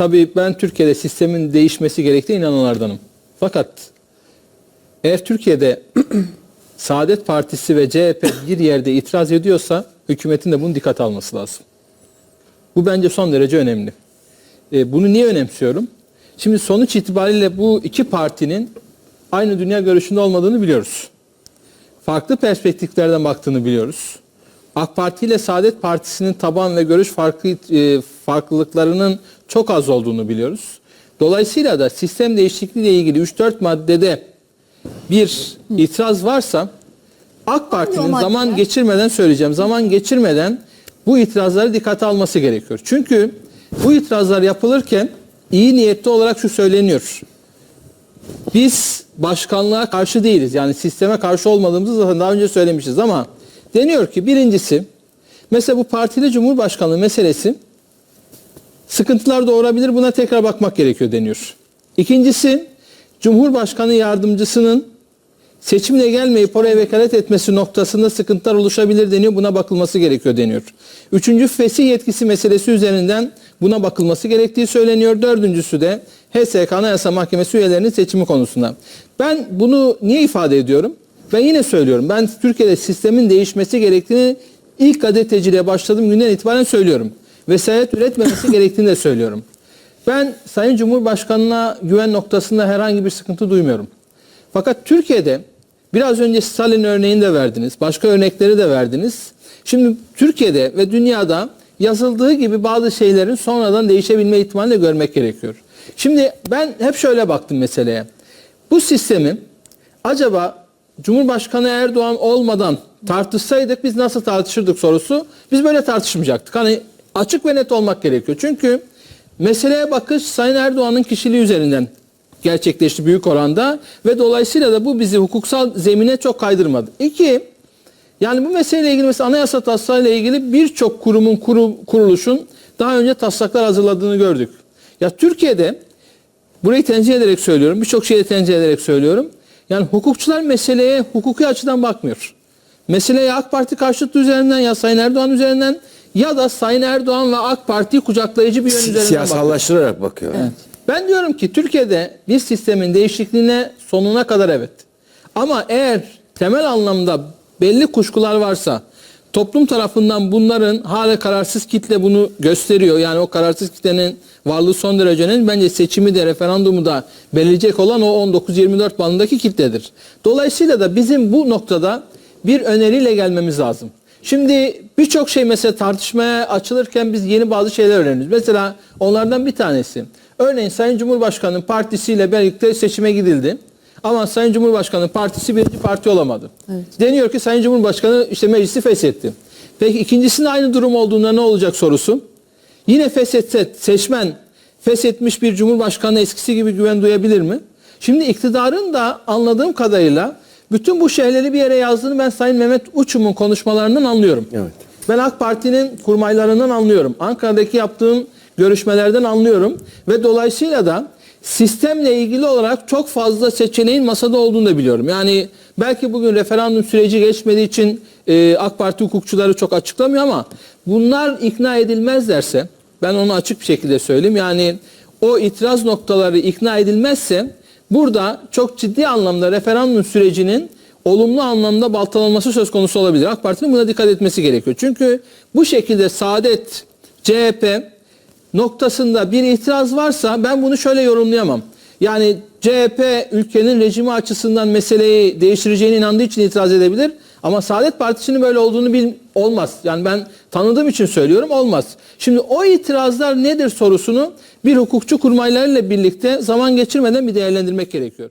tabii ben Türkiye'de sistemin değişmesi gerektiğine inananlardanım. Fakat eğer Türkiye'de Saadet Partisi ve CHP bir yerde itiraz ediyorsa hükümetin de bunu dikkat alması lazım. Bu bence son derece önemli. E, bunu niye önemsiyorum? Şimdi sonuç itibariyle bu iki partinin aynı dünya görüşünde olmadığını biliyoruz. Farklı perspektiflerden baktığını biliyoruz. AK Parti ile Saadet Partisi'nin taban ve görüş farklı e, farklılıklarının çok az olduğunu biliyoruz. Dolayısıyla da sistem değişikliği ile ilgili 3-4 maddede bir itiraz varsa AK Parti'nin zaman geçirmeden söyleyeceğim. Zaman geçirmeden bu itirazları dikkate alması gerekiyor. Çünkü bu itirazlar yapılırken iyi niyetli olarak şu söyleniyor. Biz başkanlığa karşı değiliz. Yani sisteme karşı olmadığımızı zaten daha önce söylemişiz ama deniyor ki birincisi mesela bu partili cumhurbaşkanlığı meselesi sıkıntılar doğurabilir. Buna tekrar bakmak gerekiyor deniyor. İkincisi Cumhurbaşkanı yardımcısının seçimle gelmeyip oraya vekalet etmesi noktasında sıkıntılar oluşabilir deniyor. Buna bakılması gerekiyor deniyor. Üçüncü fesih yetkisi meselesi üzerinden buna bakılması gerektiği söyleniyor. Dördüncüsü de HSK Anayasa Mahkemesi üyelerinin seçimi konusunda. Ben bunu niye ifade ediyorum? Ben yine söylüyorum. Ben Türkiye'de sistemin değişmesi gerektiğini ilk gazeteciliğe başladığım günden itibaren söylüyorum. Vesayet üretmemesi gerektiğini de söylüyorum. Ben Sayın Cumhurbaşkanı'na güven noktasında herhangi bir sıkıntı duymuyorum. Fakat Türkiye'de biraz önce Stalin örneğini de verdiniz. Başka örnekleri de verdiniz. Şimdi Türkiye'de ve dünyada yazıldığı gibi bazı şeylerin sonradan değişebilme ihtimalini de görmek gerekiyor. Şimdi ben hep şöyle baktım meseleye. Bu sistemi acaba Cumhurbaşkanı Erdoğan olmadan tartışsaydık biz nasıl tartışırdık sorusu biz böyle tartışmayacaktık. Hani açık ve net olmak gerekiyor. Çünkü meseleye bakış Sayın Erdoğan'ın kişiliği üzerinden gerçekleşti büyük oranda ve dolayısıyla da bu bizi hukuksal zemine çok kaydırmadı. İki, yani bu meseleyle ilgili mesela anayasa taslağıyla ilgili birçok kurumun kuru, kuruluşun daha önce taslaklar hazırladığını gördük. Ya Türkiye'de burayı tenzih ederek söylüyorum. Birçok şeyi tenzih ederek söylüyorum. Yani hukukçular meseleye hukuki açıdan bakmıyor. Meseleye AK Parti karşıtı üzerinden ya Sayın Erdoğan üzerinden ya da Sayın Erdoğan ve AK Parti'yi kucaklayıcı bir yön üzerinden bakıyor. Siyasallaştırarak bakıyor. Ben diyorum ki Türkiye'de bir sistemin değişikliğine sonuna kadar evet. Ama eğer temel anlamda belli kuşkular varsa toplum tarafından bunların hala kararsız kitle bunu gösteriyor. Yani o kararsız kitlenin varlığı son derece önemli. Bence seçimi de referandumu da belirleyecek olan o 19-24 bandındaki kitledir. Dolayısıyla da bizim bu noktada bir öneriyle gelmemiz lazım. Şimdi birçok şey mesela tartışmaya açılırken biz yeni bazı şeyler öğreniyoruz. Mesela onlardan bir tanesi. Örneğin Sayın Cumhurbaşkanı'nın partisiyle birlikte seçime gidildi. Ama Sayın Cumhurbaşkanı partisi birinci parti olamadı. Deniyor ki Sayın Cumhurbaşkanı işte meclisi feshetti. Peki ikincisinde aynı durum olduğunda ne olacak sorusu? Yine feshetse seçmen feshetmiş bir cumhurbaşkanı eskisi gibi güven duyabilir mi? Şimdi iktidarın da anladığım kadarıyla bütün bu şeyleri bir yere yazdığını ben Sayın Mehmet Uçum'un konuşmalarından anlıyorum. Evet. Ben AK Parti'nin kurmaylarından anlıyorum. Ankara'daki yaptığım görüşmelerden anlıyorum. Ve dolayısıyla da sistemle ilgili olarak çok fazla seçeneğin masada olduğunu da biliyorum. Yani belki bugün referandum süreci geçmediği için e, AK Parti hukukçuları çok açıklamıyor ama bunlar ikna edilmezlerse ben onu açık bir şekilde söyleyeyim. Yani o itiraz noktaları ikna edilmezse burada çok ciddi anlamda referandum sürecinin olumlu anlamda baltalanması söz konusu olabilir. AK Parti'nin buna dikkat etmesi gerekiyor. Çünkü bu şekilde Saadet, CHP noktasında bir itiraz varsa ben bunu şöyle yorumlayamam. Yani CHP ülkenin rejimi açısından meseleyi değiştireceğine inandığı için itiraz edebilir. Ama Saadet Partisi'nin böyle olduğunu bil olmaz. Yani ben tanıdığım için söylüyorum olmaz. Şimdi o itirazlar nedir sorusunu bir hukukçu kurmaylarıyla birlikte zaman geçirmeden bir değerlendirmek gerekiyor.